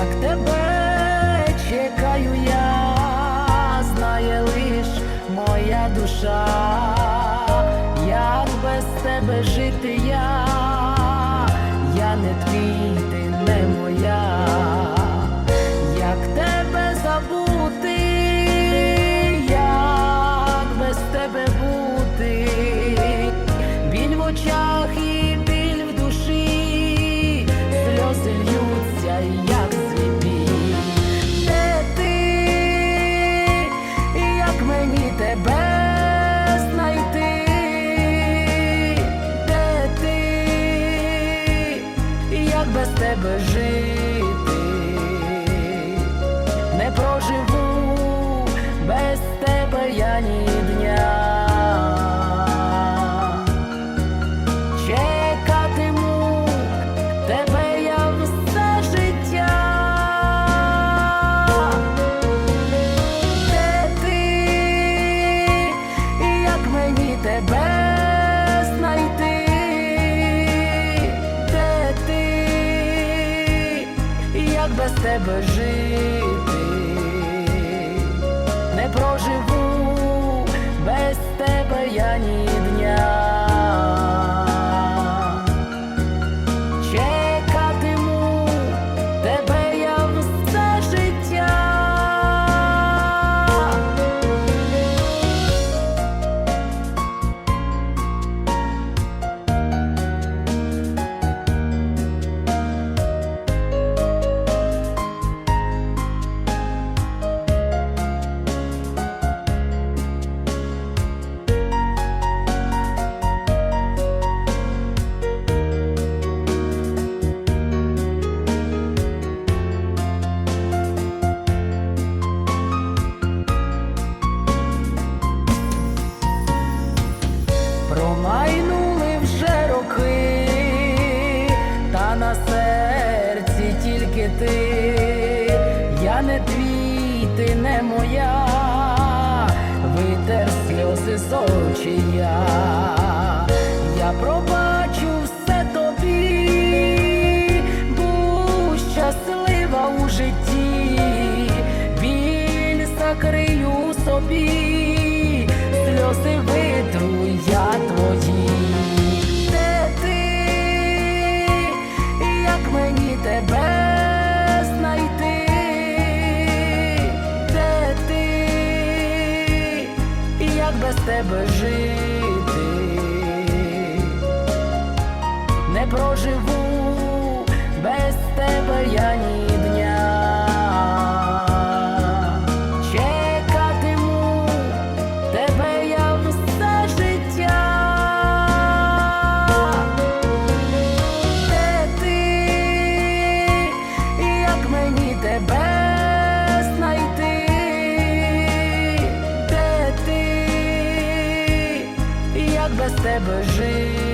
як тебе чекаю я, знає лиш моя душа, як без тебе жити я, я не твій, ти не моя, як тебе забути, як без тебе бути, біль в очах тебе жити? Не проживу Промайнули вже роки, та на серці тільки ти, я не твій, ти не моя, витер сльози з очі я, я пробачу все тобі, будь щаслива у житті, біль закрию собі, сльози витру я як без тебе жити? Не проживу без тебе я ні тебе жити?